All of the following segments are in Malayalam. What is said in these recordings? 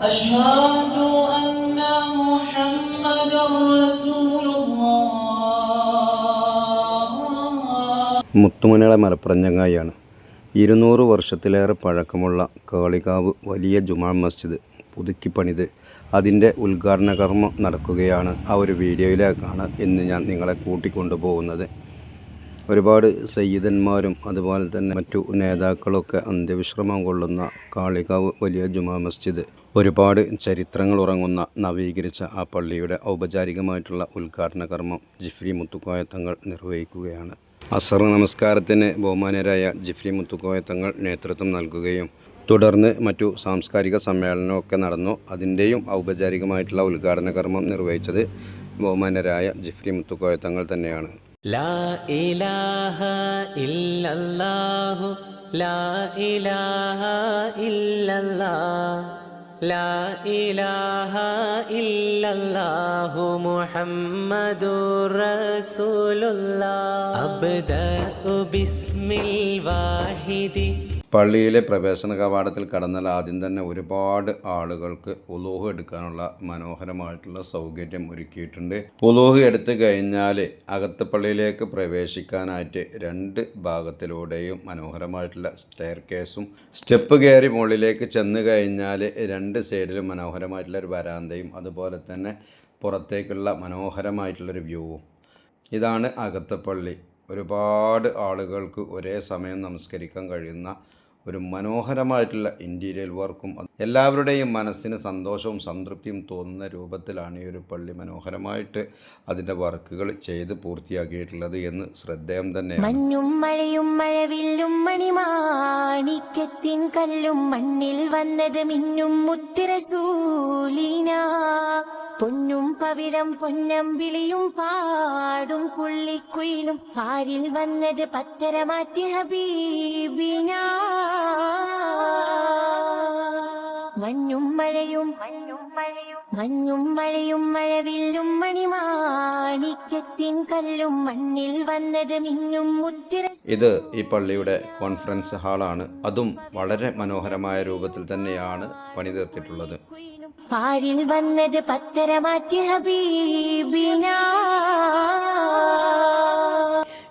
أشهد أن محمدا رسول الله മുത്തുമണികളെ മലപ്പുറം ചങ്ങായിയാണ് ഇരുന്നൂറ് വർഷത്തിലേറെ പഴക്കമുള്ള കാളികാവ് വലിയ ജുമാ മസ്ജിദ് പുതുക്കി പണിത് അതിൻ്റെ ഉദ്ഘാടന കർമ്മം നടക്കുകയാണ് ആ ഒരു വീഡിയോയിലേക്കാണ് ഇന്ന് ഞാൻ നിങ്ങളെ കൂട്ടിക്കൊണ്ടു പോകുന്നത് ഒരുപാട് സയ്യിദന്മാരും അതുപോലെ തന്നെ മറ്റു നേതാക്കളൊക്കെ അന്ത്യവിശ്രമം കൊള്ളുന്ന കാളികാവ് വലിയ ജുമാ മസ്ജിദ് ഒരുപാട് ചരിത്രങ്ങൾ ഉറങ്ങുന്ന നവീകരിച്ച ആ പള്ളിയുടെ ഔപചാരികമായിട്ടുള്ള ഉദ്ഘാടന കർമ്മം ജിഫ്രി മുത്തുക്കോയ തങ്ങൾ നിർവഹിക്കുകയാണ്. അസർ നമസ്കാരത്തിന് ബഹുമാനരായ ജിഫ്രി മുത്തുക്കോയ തങ്ങൾ നേതൃത്വം നൽകുകയും തുടർന്ന് മറ്റു സാംസ്കാരിക സമ്മേളനമൊക്കെ നടന്നു. അതിന്റെയും ഔപചാരികമായിട്ടുള്ള ഉദ്ഘാടന കർമ്മം നിർവഹിച്ചത് ബഹുമാനരായ ജിഫ്രി മുത്തുക്കോയ തങ്ങൾ തന്നെയാണ്. ലാ ഇലാഹ ഇല്ലല്ലാഹു ലാ ഇലാഹ ഇല്ലല്ലാഹു. لا إله إلا الله محمد رسول الله. أبدأ باسم الواحد. പള്ളിയിലെ പ്രവേശന കവാടത്തിൽ കടന്നാൽ ആദ്യം തന്നെ ഒരുപാട് ആളുകൾക്ക് ഉലോഹ് എടുക്കാനുള്ള മനോഹരമായിട്ടുള്ള സൗകര്യം ഒരുക്കിയിട്ടുണ്ട്. ഉലോഹ് എടുത്തു കഴിഞ്ഞാൽ അകത്ത് പള്ളിയിലേക്ക് പ്രവേശിക്കാനായിട്ട് രണ്ട് ഭാഗത്തിലൂടെയും മനോഹരമായിട്ടുള്ള സ്റ്റെയർ കേസും സ്റ്റെപ്പ് കയറി മുകളിലേക്ക് ചെന്ന് കഴിഞ്ഞാൽ രണ്ട് സൈഡിലും മനോഹരമായിട്ടുള്ള ഒരു വരാന്തയും അതുപോലെ തന്നെ പുറത്തേക്കുള്ള മനോഹരമായിട്ടുള്ളൊരു വ്യൂവും ഇതാണ് അകത്തപ്പള്ളി ഒരുപാട് ആളുകൾക്ക് ഒരേ സമയം നമസ്കരിക്കാൻ കഴിയുന്ന ഒരു മനോഹരമായിട്ടുള്ള ഇന്റീരിയൽ വർക്കും എല്ലാവരുടെയും മനസ്സിന് സന്തോഷവും സംതൃപ്തിയും തോന്നുന്ന രൂപത്തിലാണ് ഈ ഒരു പള്ളി മനോഹരമായിട്ട് അതിന്റെ വർക്കുകൾ ചെയ്ത് പൂർത്തിയാക്കിയിട്ടുള്ളത് എന്ന് ശ്രദ്ധേയം തന്നെ മഞ്ഞും മഴയും മഴവില്ലും മണിമാണിക്യത്തിൻ കല്ലും മണ്ണിൽ വന്നത് മിന്നും മുത്തിരസൂലീന. പൊന്നും പവിഴം പൊന്നമ്പിളിയും പാടും പുള്ളിക്കുയിലും ആരിൽ വന്നത് പത്തരമാറ്റി ഹബീബിന. മഞ്ഞും മഴയും മഞ്ഞും മഴയും മഴവില്ലും ഇത് ഈ പള്ളിയുടെ കോൺഫറൻസ് ഹാളാണ് അതും വളരെ മനോഹരമായ രൂപത്തിൽ തന്നെയാണ് പണി തീർത്തിട്ടുള്ളത് ആരിൽ വന്നത് പത്തര മാറ്റി ഹബീബിന.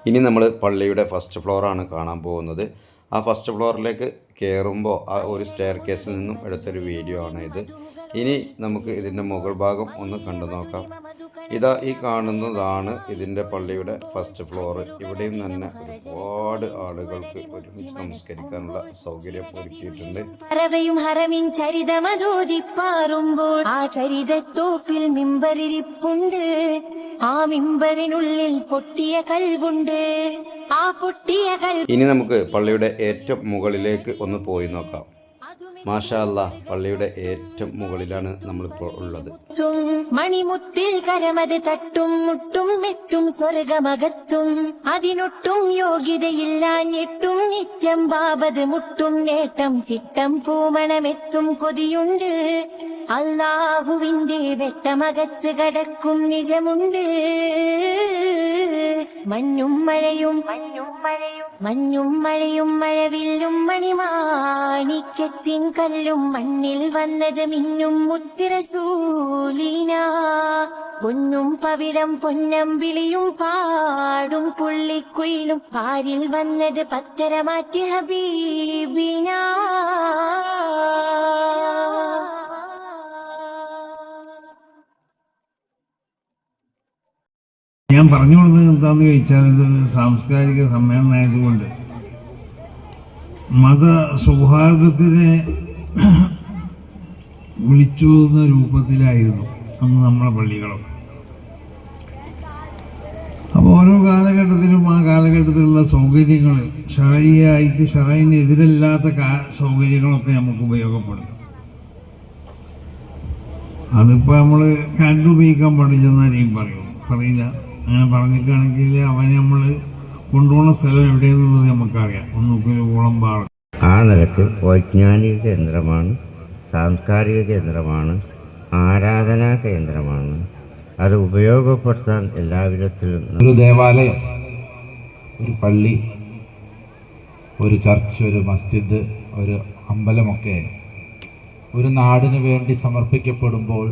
ഇനി നമ്മൾ പള്ളിയുടെ ഫസ്റ്റ് ഫ്ലോറാണ് കാണാൻ പോകുന്നത്. ആ ഫസ്റ്റ് ഫ്ലോറിലേക്ക് കയറുമ്പോൾ ആ ഒരു സ്റ്റെയർ കേസിൽ നിന്നും എടുത്തൊരു വീഡിയോ ആണ് ഇത്. ഇനി നമുക്ക് ഇതിന്റെ മുകൾ ഭാഗം ഒന്ന് കണ്ടു നോക്കാം. ഇതാ ഈ കാണുന്നതാണ് ഇതിന്റെ പള്ളിയുടെ ഫസ്റ്റ് ഫ്ലോർ ഇവിടെയും തന്നെ ഒരുപാട് ആളുകൾക്ക് ഒരുമിച്ച് നമസ്കരിക്കാനുള്ള സൗകര്യം ഒരുക്കിയിട്ടുണ്ട്. പറവയും ഹറമിൻ ആ ചരിതത്തോപ്പിൽ മിമ്പരിരിപ്പുണ്ട്. ആ മിമ്പറിനുള്ളിൽ പൊട്ടിയ കൽവുണ്ട്. ആ പൊട്ടിയ കൽ ഇനി നമുക്ക് പള്ളിയുടെ ഏറ്റവും മുകളിലേക്ക് ഒന്ന് പോയി നോക്കാം. മാഷാ അല്ലാ പള്ളിയുടെ ഏറ്റവും മുകളിലാണ് നമ്മളിപ്പോൾ ഉള്ളത്. മണിമുത്തിൽ കരമത് തട്ടും മുട്ടും മെത്തും സ്വർഗമകത്തും. അതിനൊട്ടും യോഗ്യതയില്ലാഞ്ഞിട്ടും നിത്യം ബാബത് മുട്ടും നേട്ടം തിട്ടം പൂമണമെത്തും കൊതിയുണ്ട്. അള്ളാഹുവിന്റെ വെട്ടമകത്ത് കടക്കും നിജമുണ്ട്. മഞ്ഞും മഴയും മഞ്ഞും മഴയും മഞ്ഞും മഴയും മഴവില്ലും മണിമാണിക്യത്തിൻ കല്ലും മണ്ണിൽ വന്നത് മിന്നും മുത്തിരസൂലീന പൊന്നും പവിഴം പൊന്നമ്പിളിയും പാടും പുള്ളിക്കുയിലും പാരിൽ വന്നത് പത്തര മാറ്റി ഹബീബിന. ഞാൻ പറഞ്ഞു കൊടുത്തത് എന്താണെന്ന് ചോദിച്ചാൽ ഇതൊരു സാംസ്കാരിക സമ്മേളനമായതുകൊണ്ട് മത സൗഹാർദ്ദത്തിനെ വിളിച്ചോതുന്ന രൂപത്തിലായിരുന്നു അന്ന് നമ്മളെ പള്ളികളൊക്കെ. അപ്പോൾ ഓരോ കാലഘട്ടത്തിലും ആ കാലഘട്ടത്തിലുള്ള സൗകര്യങ്ങൾ ഷറയായിട്ട് ഷറയിനെതിരല്ലാത്ത കാ സൗകര്യങ്ങളൊക്കെ നമുക്ക് ഉപയോഗപ്പെടുത്തും. അതിപ്പോൾ നമ്മൾ കണ്ടുപയോഗിക്കാൻ പാടില്ലെന്നാരെയും പറയും. പറയില്ല. അങ്ങനെ പറഞ്ഞിട്ടാണെങ്കിൽ അവനെ നമ്മൾ കൊണ്ടുപോകുന്ന സ്ഥലം എവിടെയെന്നുള്ളത് നമുക്കറിയാം. ഒന്നുകിൽ ഊളമ്പാറ ആ നിലയ്ക്ക് വൈജ്ഞാനിക കേന്ദ്രമാണ് സാംസ്കാരിക കേന്ദ്രമാണ് ആരാധനാ കേന്ദ്രമാണ്. അത് ഉപയോഗപ്പെടുത്താൻ എല്ലാവിധത്തിലും ഒരു ദേവാലയം ഒരു പള്ളി ഒരു ചർച്ച് ഒരു മസ്ജിദ് ഒരു അമ്പലമൊക്കെ ഒരു നാടിന് വേണ്ടി സമർപ്പിക്കപ്പെടുമ്പോൾ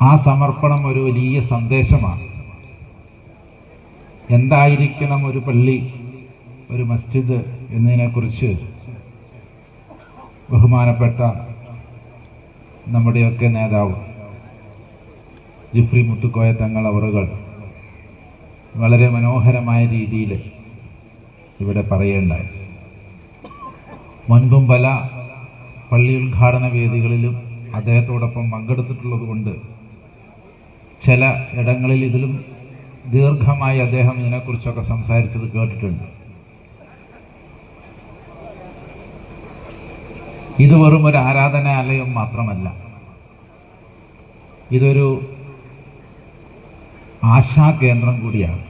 ആ സമർപ്പണം ഒരു വലിയ സന്ദേശമാണ്. എന്തായിരിക്കണം ഒരു പള്ളി ഒരു മസ്ജിദ് എന്നതിനെക്കുറിച്ച് ബഹുമാനപ്പെട്ട നമ്മുടെയൊക്കെ നേതാവ് ജിഫ്രി മുത്തുക്കോയ തങ്ങൾ അവറുകൾ വളരെ മനോഹരമായ രീതിയിൽ ഇവിടെ പറയേണ്ടായി മുൻപും പല പള്ളി ഉദ്ഘാടന വേദികളിലും അദ്ദേഹത്തോടൊപ്പം പങ്കെടുത്തിട്ടുള്ളത് കൊണ്ട് ചില ഇടങ്ങളിൽ ഇതിലും ദീർഘമായി അദ്ദേഹം ഇതിനെക്കുറിച്ചൊക്കെ സംസാരിച്ചത് കേട്ടിട്ടുണ്ട്. ഇത് വെറും ഒരു ആരാധനാലയം മാത്രമല്ല. ഇതൊരു ആശാകേന്ദ്രം കൂടിയാണ്.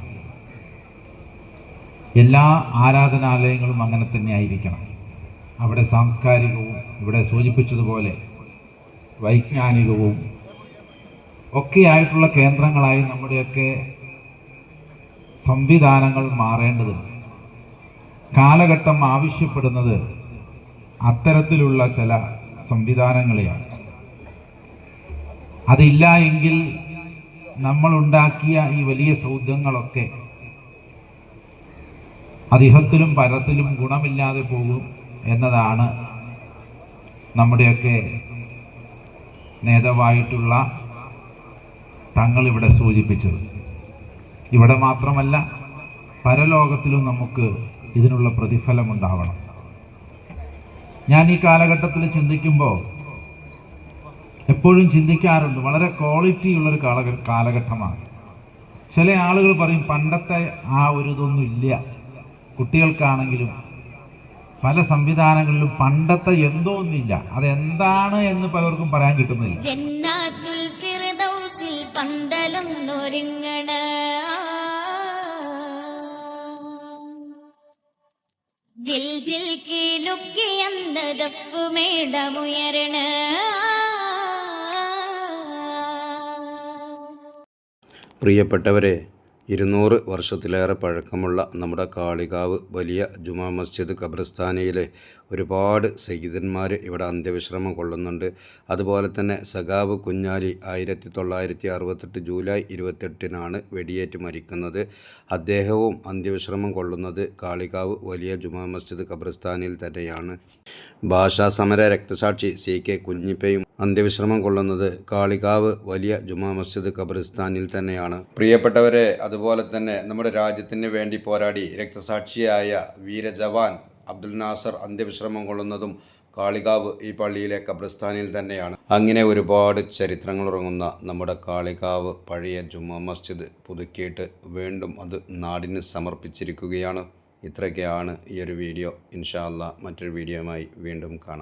എല്ലാ ആരാധനാലയങ്ങളും അങ്ങനെ തന്നെ ആയിരിക്കണം. അവിടെ സാംസ്കാരികവും ഇവിടെ സൂചിപ്പിച്ചതുപോലെ വൈജ്ഞാനികവും ഒക്കെ ആയിട്ടുള്ള കേന്ദ്രങ്ങളായി നമ്മുടെയൊക്കെ സംവിധാനങ്ങൾ മാറേണ്ടതുണ്ട് കാലഘട്ടം ആവശ്യപ്പെടുന്നത് അത്തരത്തിലുള്ള ചില സംവിധാനങ്ങളെയാണ്. അതില്ല എങ്കിൽ നമ്മൾ ഉണ്ടാക്കിയ ഈ വലിയ സൗദ്യങ്ങളൊക്കെ അതിഹത്തിലും പരത്തിലും ഗുണമില്ലാതെ പോകും എന്നതാണ് നമ്മുടെയൊക്കെ നേതാവായിട്ടുള്ള തങ്ങൾ ഇവിടെ സൂചിപ്പിച്ചത്. ഇവിടെ മാത്രമല്ല പരലോകത്തിലും നമുക്ക് ഇതിനുള്ള പ്രതിഫലം ഉണ്ടാവണം ഞാൻ ഈ കാലഘട്ടത്തിൽ ചിന്തിക്കുമ്പോൾ എപ്പോഴും ചിന്തിക്കാറുണ്ട് വളരെ ക്വാളിറ്റി ഉള്ളൊരു കാലഘ കാലഘട്ടമാണ്. ചില ആളുകൾ പറയും പണ്ടത്തെ ആ ഒരു ഇതൊന്നും ഇല്ല. കുട്ടികൾക്കാണെങ്കിലും പല സംവിധാനങ്ങളിലും പണ്ടത്തെ എന്തോ ഒന്നില്ല അതെന്താണ് എന്ന് പലർക്കും പറയാൻ കിട്ടുന്നില്ല. പന്തലും നൊരുങ്ങണ. ദിൽ ജിൽ കീലുക്കിയെന്ന ദഫുമേടമുയരണ പ്രിയപ്പെട്ടവരെ ഇരുന്നൂറ് വർഷത്തിലേറെ പഴക്കമുള്ള നമ്മുടെ കാളികാവ് വലിയ ജുമാ മസ്ജിദ് ഖബർസ്ഥാനയിലെ ഒരുപാട് സഹിതന്മാർ ഇവിടെ അന്ത്യവിശ്രമം കൊള്ളുന്നുണ്ട്. അതുപോലെ തന്നെ സഖാവ് കുഞ്ഞാലി ആയിരത്തി തൊള്ളായിരത്തി അറുപത്തെട്ട് ജൂലൈ ഇരുപത്തെട്ടിനാണ് വെടിയേറ്റ് മരിക്കുന്നത്. അദ്ദേഹവും അന്ത്യവിശ്രമം കൊള്ളുന്നത് കാളികാവ് വലിയ ജുമാ മസ്ജിദ് ഖബർസ്ഥാനിൽ തന്നെയാണ്. ഭാഷാ സമര രക്തസാക്ഷി സി കെ കുഞ്ഞിപ്പയും അന്ത്യവിശ്രമം കൊള്ളുന്നത് കാളികാവ് വലിയ ജുമാ മസ്ജിദ് ഖബറിസ്ഥാനിൽ തന്നെയാണ്. പ്രിയപ്പെട്ടവരെ അതുപോലെ തന്നെ നമ്മുടെ രാജ്യത്തിന് വേണ്ടി പോരാടി രക്തസാക്ഷിയായ വീരജവാൻ അബ്ദുൽ നാസർ അന്ത്യവിശ്രമം കൊള്ളുന്നതും കാളികാവ് ഈ പള്ളിയിലെ ഖബറിസ്ഥാനിൽ തന്നെയാണ്. അങ്ങനെ ഒരുപാട് ചരിത്രങ്ങൾ ഉറങ്ങുന്ന നമ്മുടെ കാളികാവ് പഴയ ജുമാ മസ്ജിദ് പുതുക്കിയിട്ട് വീണ്ടും അത് നാടിന് സമർപ്പിച്ചിരിക്കുകയാണ്. ഇത്രയൊക്കെയാണ് ഈ ഒരു വീഡിയോ. ഇൻഷാല്ല മറ്റൊരു വീഡിയോയുമായി വീണ്ടും കാണാം.